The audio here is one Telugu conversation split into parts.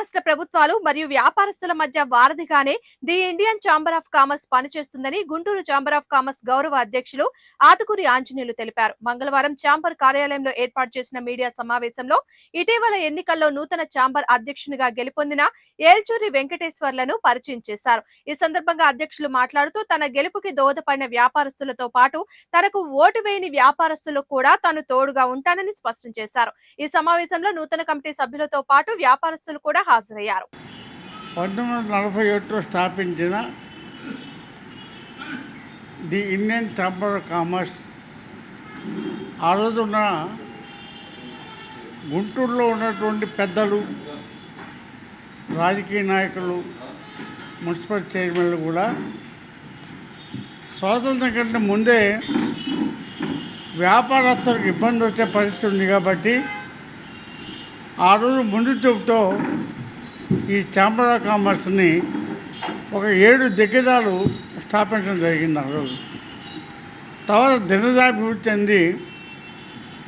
ప్రభుత్వాలు మరియు వ్యాపారస్తుల మధ్య వారధిగానే the Indian chamber of commerce పనిచేస్తుందని గుంటూరు ఛాంబర్ ఆఫ్ కామర్స్ గౌరవ అధ్యక్షులు ఆతుకూరి ఆంజనేయులు తెలిపారు. మంగళవారం ఛాంబర్ కార్యాలయంలో ఏర్పాటు చేసిన మీడియా సమావేశంలో ఇటీవల ఎన్నికల్లో నూతన ఛాంబర్ అధ్యక్షునిగా గెలుపొందిన ఏల్చూరి వెంకటేశ్వర్లను పరిచయం చేశారు. ఈ సందర్భంగా అధ్యక్షులు మాట్లాడుతూ తన గెలుపుకి దోహదపడిన వ్యాపారస్తులతో పాటు తనకు ఓటు వేయని వ్యాపారస్తులకు కూడా తాను తోడుగా ఉంటానని స్పష్టం చేశారు. ఈ సమావేశంలో నూతన కమిటీ సభ్యులతో పాటు వ్యాపారస్తులు కూడా హాజరయ్యారు. పంతొమ్మిది వందల నలభై ఒకటిలో స్థాపించిన the Indian chamber of commerce ఆ రోజున గుంటూరులో ఉన్నటువంటి పెద్దలు రాజకీయ నాయకులు మున్సిపల్ చైర్మన్లు కూడా స్వాతంత్రం కంటే ముందే వ్యాపారస్తులకు ఇబ్బంది వచ్చే పరిస్థితి ఉంది కాబట్టి ఆ రోజు ముందు చూపుతో ఈ ఛాంబర్ ఆఫ్ కామర్స్ని ఒక ఏడు దిగ్గజాలు స్థాపించడం జరిగింది ఆ రోజు. తర్వాత దినదాభివృద్ధి చెంది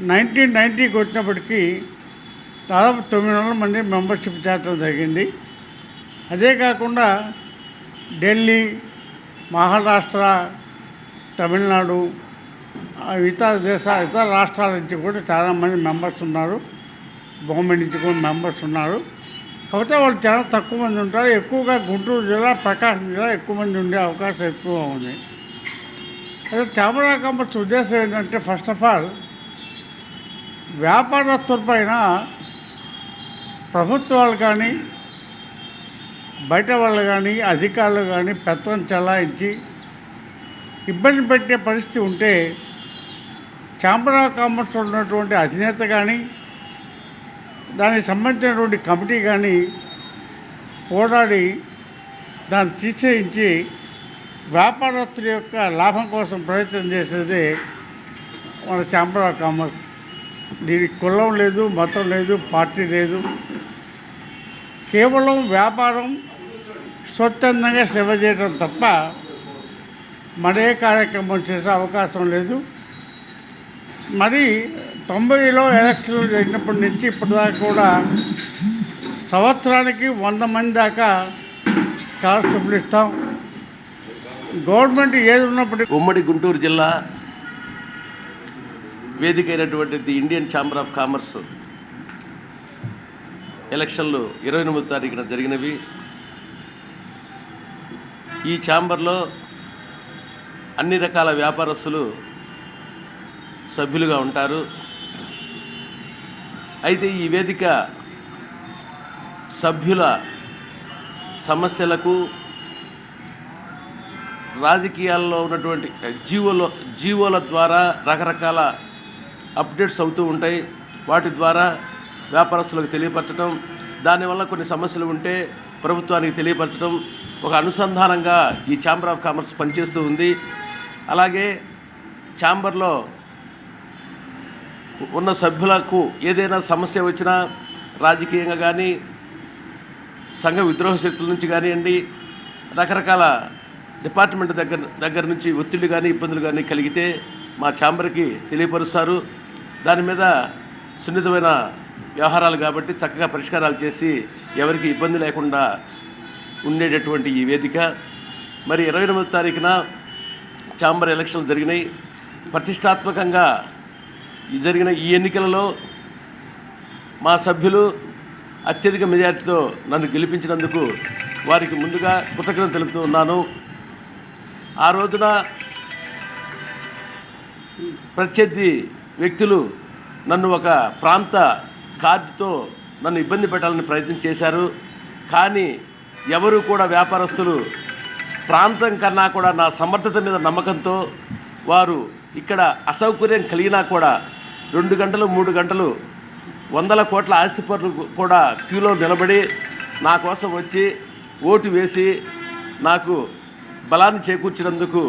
నైన్టీన్ నైంటీకి వచ్చినప్పటికీ దాదాపు తొమ్మిది వందల మంది మెంబర్షిప్ చేరడం జరిగింది. అదే కాకుండా ఢిల్లీ మహారాష్ట్ర తమిళనాడు ఇతర దేశాల ఇతర రాష్ట్రాల నుంచి కూడా చాలామంది మెంబర్స్ ఉన్నారు. బొమ్మ నుంచి కూడా మెంబర్స్ ఉన్నారు. కాకపోతే వాళ్ళు చాలా తక్కువ మంది ఉంటారు. ఎక్కువగా గుంటూరు జిల్లా ప్రకాశం జిల్లా ఎక్కువ మంది ఉండే అవకాశం ఎక్కువ ఉంది. అదే ఛాంబర్ ఆఫ్ కామర్స్ ఉద్దేశం ఏంటంటే ఫస్ట్ ఆఫ్ ఆల్ వ్యాపారస్తుల పైన ప్రభుత్వాలు కానీ బయట వాళ్ళు కానీ అధికారులు కానీ పెత్తనం చెలాయించి ఇబ్బంది పెట్టే పరిస్థితి ఉంటే ఛాంబర్ ఆఫ్ కామర్స్ ఉన్నటువంటి అధినేత కానీ దానికి సంబంధించినటువంటి కమిటీ కానీ పోరాడి దాన్ని తీసేయించి వ్యాపారస్తుల యొక్క లాభం కోసం ప్రయత్నం చేసేది మన ఛాంబర్ ఆఫ్ కామర్స్. దీనికి కులం లేదు మతం లేదు పార్టీ లేదు. కేవలం వ్యాపారం స్వచ్ఛందంగా సేవ చేయడం తప్ప మరే కార్యక్రమం చేసే అవకాశం లేదు. మరి తొంభైలో ఎలక్షన్లు జరిగినప్పటి నుంచి ఇప్పటిదాకా కూడా సంవత్సరానికి వంద మంది దాకా స్కాలర్షిప్లు ఇస్తాం. గవర్నమెంట్ ఏది ఉన్నప్పటికీ ఉమ్మడి గుంటూరు జిల్లా వేదిక అయినటువంటి the Indian chamber of commerce. ఎలక్షన్లు ఇరవై ఎనిమిది తారీఖున జరిగినవి. ఈ ఛాంబర్లో అన్ని రకాల వ్యాపారస్తులు సభ్యులుగా ఉంటారు. అయితే ఈ వేదిక సభ్యుల సమస్యలకు రాజకీయాల్లో ఉన్నటువంటి జీవోలో జీవోల ద్వారా రకరకాల అప్డేట్స్ అవుతూ ఉంటాయి. వాటి ద్వారా వ్యాపారస్తులకు తెలియపరచడం దానివల్ల కొన్ని సమస్యలు ఉంటే ప్రభుత్వానికి తెలియపరచడం ఒక అనుసంధానంగా ఈ ఛాంబర్ ఆఫ్ కామర్స్ పనిచేస్తూ ఉంది. అలాగే ఛాంబర్లో ఉన్న సభ్యులకు ఏదైనా సమస్య వచ్చినా రాజకీయంగా కానీ సంఘ విద్రోహ శక్తుల నుంచి కానివ్వండి రకరకాల డిపార్ట్మెంట్ దగ్గర దగ్గర నుంచి ఒత్తిడి కానీ ఇబ్బందులు కానీ కలిగితే మా ఛాంబర్కి తెలియపరుస్తారు. దాని మీద సున్నితమైన వ్యవహారాలు కాబట్టి చక్కగా పరిష్కారాలు చేసి ఎవరికి ఇబ్బంది లేకుండా ఉండేటటువంటి ఈ వేదిక. మరి ఇరవై ఎనిమిది తారీఖున ఛాంబర్ ఎలక్షన్లు జరిగినాయి. ప్రతిష్టాత్మకంగా జరిగిన ఈ ఎన్నికలలో మా సభ్యులు అత్యధిక మెజార్టీతో నన్ను గెలిపించినందుకు వారికి ముందుగా కృతజ్ఞతలు తెలుపుతూ ఉన్నాను. ఆ రోజున ప్రత్యర్థి వ్యక్తులు నన్ను ఒక ప్రాంత కార్డుతో నన్ను ఇబ్బంది పెట్టాలని ప్రయత్నం చేశారు. కానీ ఎవరు కూడా వ్యాపారస్తులు ప్రాంతం కన్నా కూడా నా సమర్థత మీద నమ్మకంతో వారు ఇక్కడ అసౌకర్యం కలిగినా కూడా రెండు గంటలు మూడు గంటలు వందల కోట్ల ఆస్తిపరులు కూడా క్యూలో నిలబడి నా కోసం వచ్చి ఓటు వేసి నాకు బలాన్ని చేకూర్చినందుకు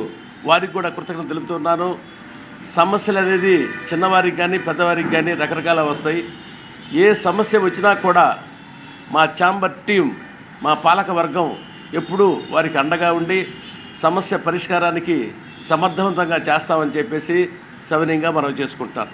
వారికి కూడా కృతజ్ఞత తెలుపుతున్నాను సమస్యలు అనేది చిన్నవారికి కానీ పెద్దవారికి కానీ రకరకాల వస్తాయి. ఏ సమస్య వచ్చినా కూడా మా ఛాంబర్ టీం మా పాలక వర్గం ఎప్పుడూ వారికి అండగా ఉండి సమస్య పరిష్కారానికి సమర్థవంతంగా చేస్తామని చెప్పేసి సవినీయంగా మనం చేసుకుంటాను.